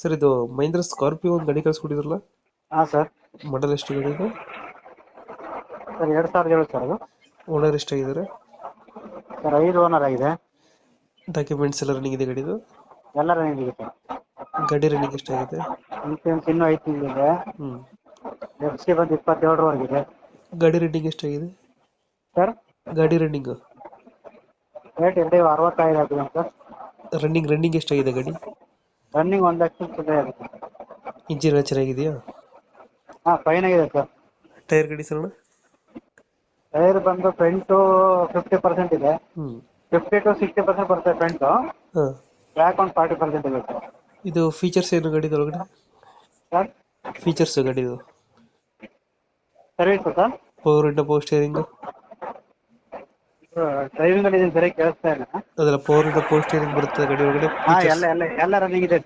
Sir ಇದು Mahendra Scorpio ಒಂದು ಗಾಡಿ ಕಳ್ಸ್ಕೊಟ್ಟಿದ್ರಲ್ಲ? ಹಾಂ ಸರ್ ಮಾಡಲ್ ಎಷ್ಟು ಗಾಡಿ ಇದು? ಸರ್ ಎರಡು ಸಾವಿರದ ಏಳು ಸರ್ ಅದು. ಓನರ್ ಎಷ್ಟಾಗಿದ್ದಾರೆ? ಸರ್ ಐದು ಓನರ್ ಆಗಿದೆ. ಡಾಕ್ಯುಮೆಂಟ್ಸ್ ಎಲ್ಲ ರನ್ನಿಂಗ್ ಇದೆ ಗಾಡಿದು? ಎಲ್ಲ ರನ್ನಿಂಗ್ ಇದೆ ಸರ್. ಗಾಡಿ ರನ್ನಿಂಗ್ ಎಷ್ಟಾಗಿದೆ? ಇನ್ಸೂರೆನ್ಸ್ ಇನ್ನೂ ಐದು ತಿಂಗಳಿದೆ. ಹ್ಞೂ ಎಫ್ ಸಿ ಬಂದು ಇಪ್ಪತ್ತೇಳರವರೆಗಿದೆ ಗಾಡಿ ರನ್ನಿಂಗ್ ಎಷ್ಟಾಗಿದೆ? ಸರ್ ಗಾಡಿ ರನ್ನಿಂಗ್ ರೇಟ್ ಎರಡು ಅರವತ್ತೈದು ಆಗಿದೆ ಸರ್ ರನ್ನಿಂಗ್ ರನ್ನಿಂಗ್ ಎಷ್ಟಾಗಿದೆ ಗಾಡಿ? ರನ್ನಿಂಗ್ ಒಂದು ಲಕ್ಷದ ಚಿಲ್ಲರೆ ಆಗಿದೆ ಇಂಜಿನ್ ಎಲ್ಲ ಚೆನ್ನಾಗಿದೆಯಾ ಹಾಂ ಫೈನ್ ಆಗಿದೆ ಸರ್ ಟೈರ್ ಕಂಡೀಷನ್ ಅಣ್ಣ? ಟೈರ್ ಬಂದು ಫ್ರಂಟು ಫಿಫ್ಟಿ ಪರ್ಸೆಂಟ್ ಇದೆ. ಹ್ಞೂ ಫಿಫ್ಟಿ ಟು ಸಿಕ್ಸ್ಟಿ ಪರ್ಸೆಂಟ್ ಬರುತ್ತೆ ಫ್ರಂಟು ಹಾಂ. ಬ್ಯಾಕ್ ಒಂದು ಫಾರ್ಟಿ ಪರ್ಸೆಂಟ್ ಇದೆ ಸರ್ ಇದು ಫೀಚರ್ಸ್ ಏನು ಗಾಡಿದು ಒಳಗಡೆ? ಸರ್ ಫೀಚರ್ಸ್ ಗಾಡಿದು. ಸರ್ವಿಸ್ ಸರ್ ಪವರ್ ಇಂಡ ಪವರ್ ಸ್ಟೇರಿಂಗ್ ಡ್ರೈವಿಂಗಲ್ಲಿ ಇದೀನಿ ಸರಿ ಕೇಳಿಸ್ತಾ ಇಲ್ಲ. ಅದೆಲ್ಲ ಇಂಡ ಪವರ್ ಸ್ಟೇರಿಂಗ್ ಬರುತ್ತೆ ಗಾಡಿ ಒಳಗಡೆ. ಹಾಂ ಎಲ್ಲ ಎಲ್ಲ ಎಲ್ಲ ರನ್ನಿಂಗ್ ಇದೆ